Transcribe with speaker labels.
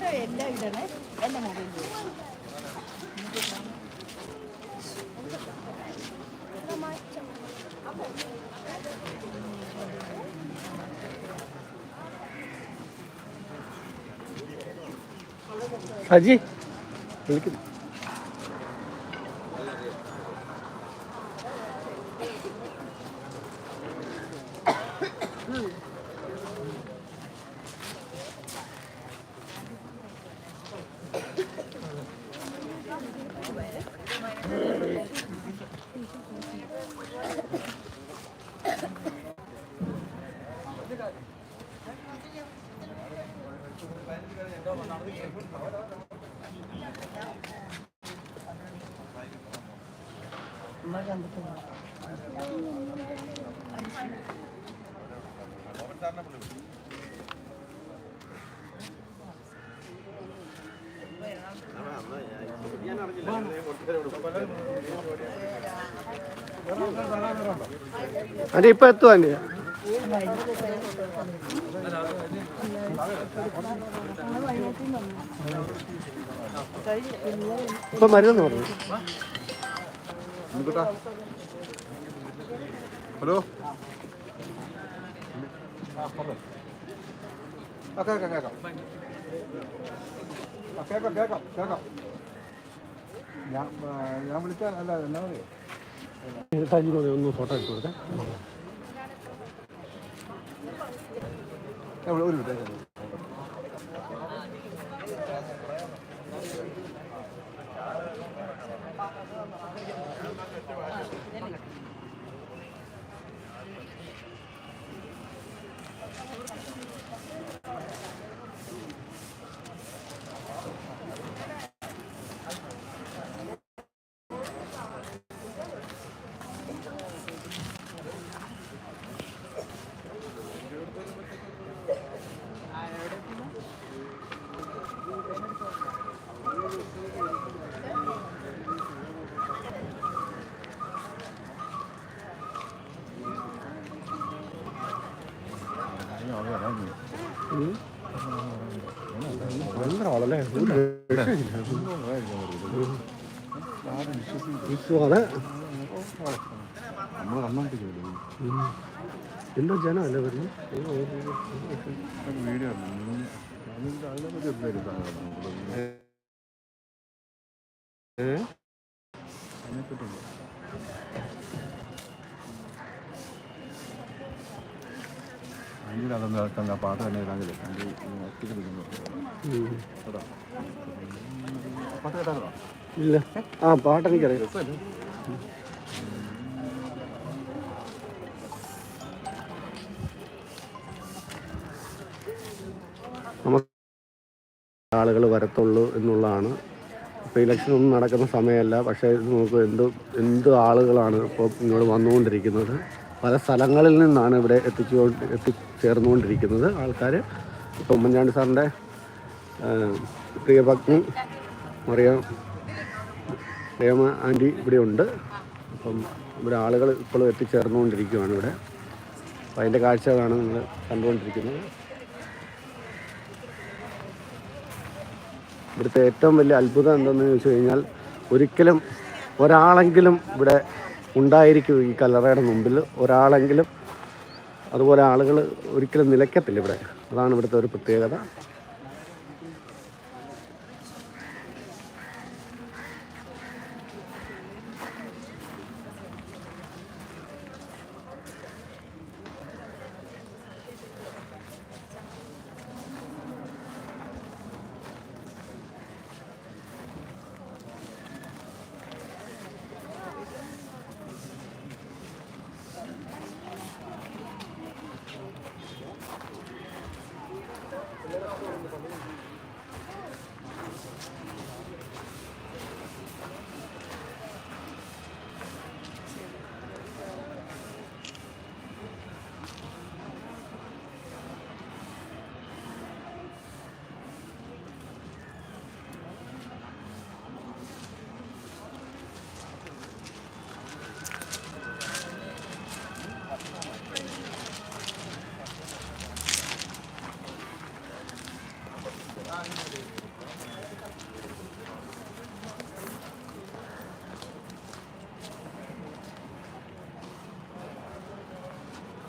Speaker 1: Photo എല്ലാം ഇടണേ എന്റെ മൊബൈലിൽ
Speaker 2: വിളിക്കുന്നു Gracias. അതെ ഇപ്പൊ എത്തുവാ ഇപ്പൊ മരുന്ന് പറഞ്ഞു.
Speaker 3: ഹലോ? കേക്കാം കേക്കാം കേക്കാം കേക്കാം കേക്കാം ഞാൻ ഞാൻ വിളിച്ചാൽ അല്ല എന്നാ
Speaker 2: സജിനോട് ഒന്ന് ഫോട്ടോ എടുത്തു
Speaker 3: കൊടുക്കാം ഒരു മിനിറ്റ്.
Speaker 2: ഭയങ്കര ആളല്ലേ ഒരു രക്ഷയില്ല. വിശ്വാസ
Speaker 3: നമ്മൾ കണ്ടോണ്ടിരിക്കുമല്ലോ
Speaker 2: എന്തോ ജനമല്ലേ വരുന്നു
Speaker 3: വീഡിയോ അതിനെപ്പറ്റി അഞ്ചിൽ അതൊന്നും ഇറക്കണ്ട പാട്ട് തന്നെ ഇടാങ്കിലേ അഞ്ച് ഒത്തിരി നിൽക്കുന്നു. പാട്ട് കേട്ടാലോ
Speaker 2: ഇല്ല. ആ
Speaker 3: രസമല്ലേ?
Speaker 2: നമുക്ക് ആളുകൾ വരത്തുള്ളൂ എന്നുള്ളതാണ്. ഇപ്പോൾ ഇലക്ഷൻ ഒന്നും നടക്കുന്ന സമയമല്ല. പക്ഷേ നമുക്ക് എന്ത് എന്ത് ആളുകളാണ് ഇപ്പോൾ ഇങ്ങോട്ട് വന്നുകൊണ്ടിരിക്കുന്നത്? പല സ്ഥലങ്ങളിൽ നിന്നാണ് ഇവിടെ എത്തിച്ചു എത്തിച്ചേർന്നുകൊണ്ടിരിക്കുന്നത് ആൾക്കാർ ഇപ്പോൾ ഉമ്മൻചാണ്ടി സാറിന്റെ പ്രിയഭക്തി മറിയാം രേമ ആന്റി ഇവിടെ ഉണ്ട്. അപ്പം ഇവിടെ ആളുകൾ ഇപ്പോഴും എത്തിച്ചേർന്നുകൊണ്ടിരിക്കുകയാണ് ഇവിടെ. അപ്പോൾ അതിന്റെ കാഴ്ചകളാണ് നിങ്ങൾ കണ്ടുകൊണ്ടിരിക്കുന്നത്. ഇവിടുത്തെ ഏറ്റവും വലിയ അത്ഭുതം എന്തെന്ന് ചോദിച്ചു കഴിഞ്ഞാൽ ഒരിക്കലും ഒരാളെങ്കിലും ഇവിടെ ഉണ്ടായിരിക്കും ഈ കല്ലറയുടെ മുമ്പിൽ. ഒരാളെങ്കിലും അതുപോലെ ആളുകൾ ഒരിക്കലും നിലയ്ക്കത്തില്ല ഇവിടെ. അതാണ് ഇവിടുത്തെ ഒരു പ്രത്യേകത.